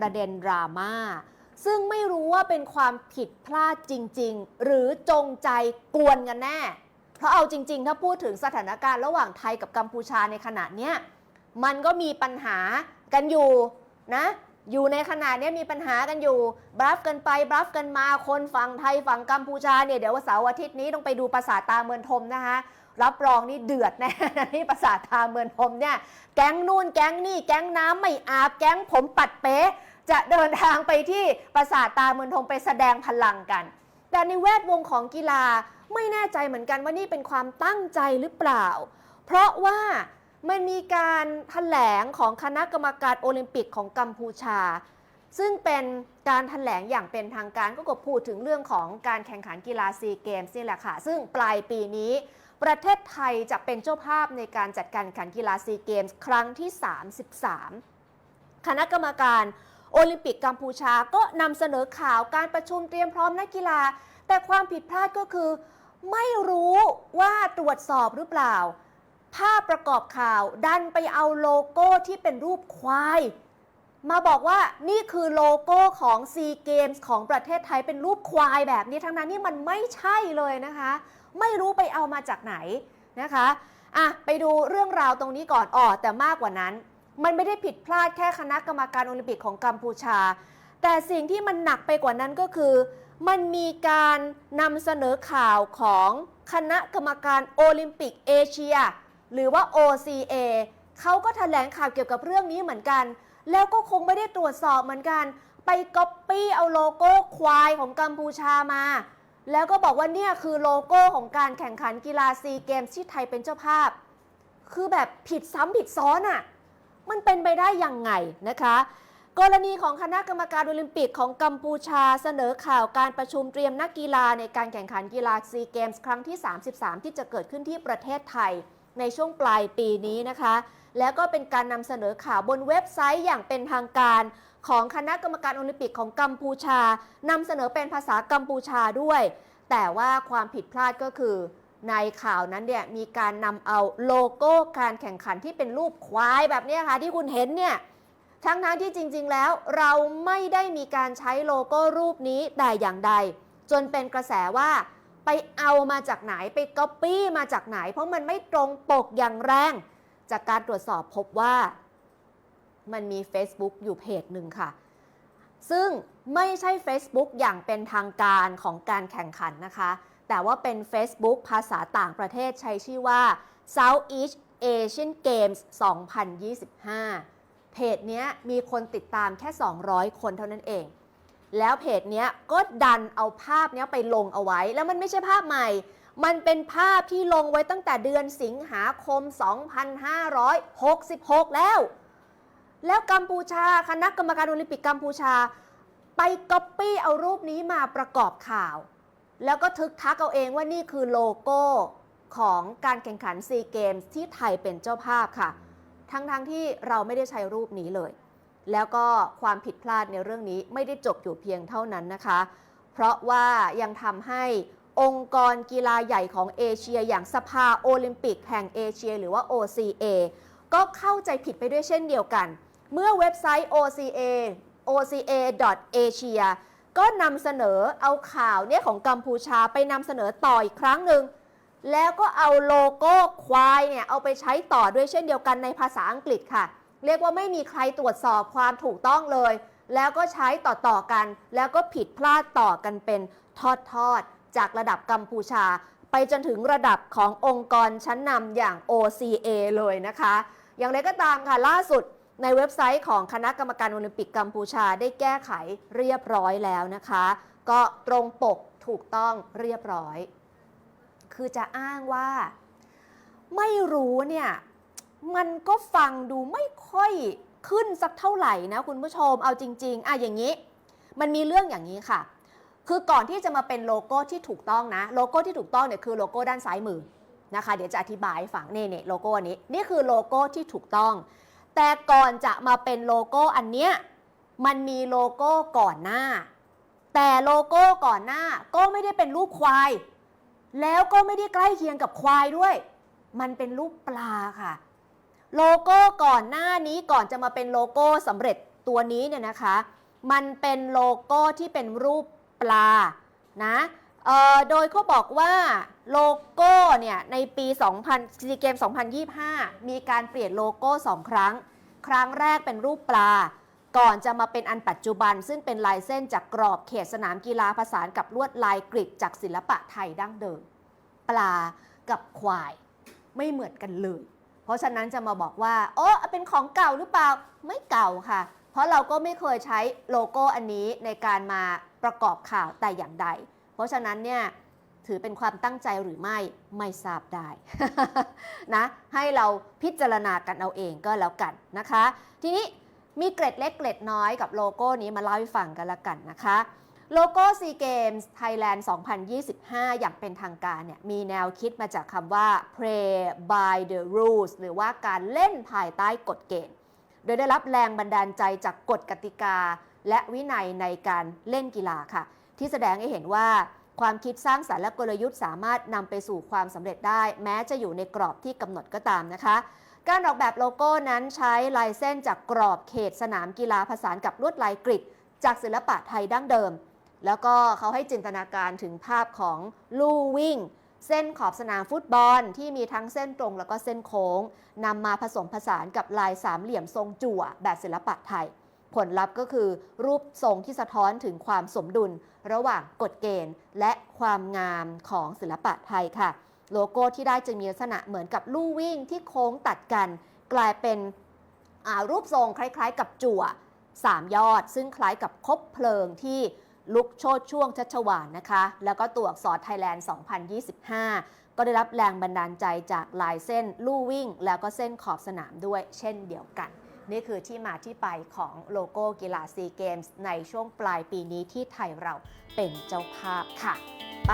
ประเด็นดราม่าซึ่งไม่รู้ว่าเป็นความผิดพลาดจริง ๆ หรือจงใจกวนกันแน่ เพราะเอาจริง ๆ ถ้าพูดถึงสถานการณ์ระหว่างไทยกับกัมพูชาในขณะเนี้ยมันก็มีปัญหากันอยู่นะอยู่ในขณะนี้มีปัญหากันอยู่บลัฟกันไปบลัฟกันมาคนฝั่งไทยฝั่งกัมพูชาเนี่ยเดี๋ยววันเสาร์อาทิตย์นี้ต้องไปดูปราสาตาเมืองทมนะคะรับรองนี่เดือดแน่ที่ปราสาตาเมืองทมเนี่ยแก๊งนู่นแก๊งนี่แก๊งน้ำไม่อาบแก๊งผมปัดเป๊ะ จะเดินทางไปที่ปราสาทตาเมืองทงไปแสดงพลังกัน แต่ในแวดวงของกีฬาไม่แน่ใจเหมือนกันว่านี่เป็นความตั้งใจหรือเปล่า เพราะว่ามันมีการแถลงของคณะกรรมการโอลิมปิกของกัมพูชา ซึ่งเป็นการแถลงอย่างเป็นทางการก็กพูดถึงเรื่องของการแข่งขันกีฬาซีเกมส์นี่แหละค่ะ ซึ่งปลายปีนี้ประเทศไทยจะเป็นเจ้าภาพในการจัดการแข่งขันกีฬาซีเกมส์ครั้งที่ 33 คณะกรรมการ โอลิมปิกกัมพูชาก็นำเสนอข่าวการประชุมเตรียมพร้อมนักกีฬา แต่ความผิดพลาดก็คือ ไม่รู้ว่าตรวจสอบหรือเปล่า ภาพประกอบข่าวดันไปเอาโลโก้ที่เป็นรูปควาย มาบอกว่านี่คือโลโก้ของซีเกมส์ของประเทศไทยเป็นรูปควายแบบนี้ทั้งนั้นนี่มันไม่ใช่เลยนะคะ ไม่รู้ไปเอามาจากไหนนะคะอะไปดูเรื่องราวตรงนี้ก่อนอ๋อแต่มากกว่านั้น มันไม่ได้ผิดพลาดแค่คณะกรรมการโอลิมปิกของกัมพูชา แต่สิ่งที่มันหนักไปกว่านั้นก็คือ มันมีการนำเสนอข่าวของคณะกรรมการโอลิมปิกเอเชีย หรือว่า OCA เขาก็แถลงข่าวเกี่ยวกับเรื่องนี้เหมือนกัน แล้วก็คงไม่ได้ตรวจสอบเหมือนกัน ไปก๊อปปี้เอาโลโก้ควายของกัมพูชามา แล้วก็บอกว่าเนี่ยคือโลโก้ของการแข่งขันกีฬาซีเกมส์ที่ไทยเป็นเจ้าภาพ คือแบบผิดซ้ำผิดซ้อนอะ่ะ มันเป็นไปได้ยังไงนะคะ กรณีของคณะกรรมการโอลิมปิกของกัมพูชาเสนอข่าวการประชุมเตรียมนักกีฬาในการแข่งขันกีฬาซีเกมส์ครั้งที่ 33 ที่จะเกิดขึ้นที่ประเทศไทยในช่วงปลายปีนี้นะคะ แล้วก็เป็นการนำเสนอข่าวบนเว็บไซต์อย่างเป็นทางการของคณะกรรมการโอลิมปิกของกัมพูชานำเสนอเป็นภาษากัมพูชาด้วย แต่ว่าความผิดพลาดก็คือ ในข่าวนั้นเนี่ยมีการนำเอาโลโก้การแข่งขันที่เป็นรูปควายแบบนี้ค่ะที่คุณเห็นเนี่ยทั้งทั้งที่จริง ๆ แล้วเราไม่ได้มีการใช้โลโก้รูปนี้แต่อย่างใด จนเป็นกระแสว่าไปเอามาจากไหนไปก๊อปปี้มาจากไหน เพราะมันไม่ตรงปกอย่างแรง จากการตรวจสอบพบว่า มันมี Facebook อยู่เพจหนึ่งค่ะ ซึ่งไม่ใช่ Facebook อย่างเป็นทางการของการแข่งขันนะคะ แต่ว่าเป็น Facebook ภาษาต่างประเทศใช้ชื่อว่า Southeast Asian Games 2025 เพจเนี้ยมีคนติดตามแค่ 200 คนเท่านั้นเอง แล้วเพจเนี้ยก็ดันเอาภาพเนี้ยไปลงเอาไว้ แล้วมันไม่ใช่ภาพใหม่ มันเป็นภาพที่ลงไว้ตั้งแต่เดือนสิงหาคม 2566 แล้ว แล้วกัมพูชา คณะกรรมการโอลิมปิกกัมพูชา ไปก๊อปปี้เอารูปนี้มาประกอบข่าว แล้วก็ทึกทักเอาเองว่านี่คือโลโก้ของการแข่งขันซีเกมส์ที่ไทยเป็นเจ้าภาพค่ะ ทั้งๆทที่เราไม่ได้ใช้รูปนี้เลย แล้วก็ความผิดพลาดในเรื่องนี้ไม่ได้จบอยู่เพียงเท่านั้นนะคะ เพราะว่ายังทำให้องค์กรกีฬาใหญ่ของเอเชีย อย่างสภาโอลิมปิกแห่งเอเชีย หรือว่า OCA ก็เข้าใจผิดไปด้วยเช่นเดียวกัน เมื่อเว็บไซต์ OCA oca.asia ก็นำเสนอเอาข่าวเนี่ยของกัมพูชาไปนำเสนอต่ออีกครั้งหนึ่งแล้วก็เอาโลโก้ควายเนี่ยเอาไปใช้ต่อด้วยเช่นเดียวกันในภาษาอังกฤษค่ะ เรียกว่าไม่มีใครตรวจสอบความถูกต้องเลย แล้วก็ใช้ต่อๆกัน แล้วก็ผิดพลาดต่อกันเป็นทอดๆจากระดับกัมพูชา ไปจนถึงระดับขององค์กรชั้นนำอย่าง OCA เลยนะคะ อย่างไรก็ตามค่ะล่าสุด ในเว็บไซต์ของคณะกรรมการโอลิมปิกกัมพูชาได้แก้ไขเรียบร้อยแล้วนะคะ ก็ตรงปกถูกต้องเรียบร้อย คือจะอ้างว่า ไม่รู้เนี่ย มันก็ฟังดูไม่ค่อยขึ้นสักเท่าไหร่นะคุณผู้ชมเอาจริง ๆอะอย่างนี้ มันมีเรื่องอย่างนี้ค่ะ คือก่อนที่จะมาเป็นโลโก้ที่ถูกต้องนะ โลโก้ที่ถูกต้องเนี่ยคือโลโก้ด้านซ้ายมือนะคะ เดี๋ยวจะอธิบายให้ฟังนี่เนี่โลโก้อนี้นี่คือโลโก้ที่ถูกต้อง แต่ก่อนจะมาเป็นโลโก้อันเนี้ยมันมีโลโก้ก่อนหน้า แต่โลโก้ก่อนหน้าก็ไม่ได้เป็นรูปควาย แล้วก็ไม่ได้ใกล้เคียงกับควายด้วย มันเป็นรูปปลาค่ะ โลโก้ก่อนหน้านี้ก่อนจะมาเป็นโลโก้สำเร็จตัวนี้เนี่ยนะคะ มันเป็นโลโก้ที่เป็นรูปปลานะโดยเขาบอกว่าโลโก้เนี่ยในปี 2000ซีเกม 2025 มีการเปลี่ยนโลโก้ 2 ครั้ง ครั้งแรกเป็นรูปปลา ก่อนจะมาเป็นอันปัจจุบัน ซึ่งเป็นลายเส้นจากกรอบเขตสนามกีฬาผสานกับลวดลายกริดจากศิลปะไทยดั้งเดิม ปลากับควายไม่เหมือนกันเลย เพราะฉะนั้นจะมาบอกว่าโอ้เป็นของเก่าหรือเปล่าไม่เก่าค่ะ เพราะเราก็ไม่เคยใช้โลโก้อันนี้ในการมาประกอบข่าวแต่อย่างใด เพราะฉะนั้นเนี่ย ถือเป็นความตั้งใจหรือไม่ไม่ทราบได้นะให้เราพิจารณากันเอาเองก็แล้วกันนะคะ ทีนี้มีเกร็ดเล็กเกร็ดน้อยกับโลโก้นี้มาเล่าให้ฟังกันละกันนะคะโลโก้ซีเกมส์ไทยแลนด์2025 อย่างเป็นทางการเนี่ยมีแนวคิดมาจากคำว่า play by the rules หรือว่าการเล่นภายใต้กฎเกณฑ์ โดยได้รับแรงบันดาลใจจากกฎกติกา และวินัยในการเล่นกีฬาค่ะ ที่แสดงให้เห็นว่า ความคิดสร้างสรรค์และกลยุทธ์สามารถนำไปสู่ความสำเร็จได้ แม้จะอยู่ในกรอบที่กำหนดก็ตามนะคะการออกแบบโลโก้นั้นใช้ลายเส้นจากกรอบเขตสนามกีฬาผสานกับลวดลายกริดจากศิลปะไทยดั้งเดิม แล้วก็เขาให้จินตนาการถึงภาพของลู่วิ่ง เส้นขอบสนามฟุตบอลที่มีทั้งเส้นตรงแล้วก็เส้นโค้งนำมาผสมผสานกับลายสามเหลี่ยมทรงจั่วแบบศิลปะไทย ผลลัพธ์ก็คือรูปทรงที่สะท้อนถึงความสมดุล ระหว่างกฎเกณฑ์ และความงามของศิลปะไทยค่ะ โลโก้ที่ได้จึงมีลักษณะเหมือนกับลู่วิ่งที่โค้งตัดกัน กลายเป็นรูปทรงคล้าย ๆ กับจั่วสามยอด ซึ่งคล้ายกับคบเพลิงที่ลุกโชดช่วงชัชวานนะคะ แล้วก็ตัวอักษรไทยแลนด์ 2025 ก็ได้รับแรงบันดาลใจจากลายเส้นลู่วิ่ง แล้วก็เส้นขอบสนามด้วยเช่นเดียวกัน นี่คือที่มาที่ไปของโลโก้กีฬาซีเกมส์ในช่วงปลายปีนี้ที่ไทยเราเป็นเจ้าภาพค่ะ ไป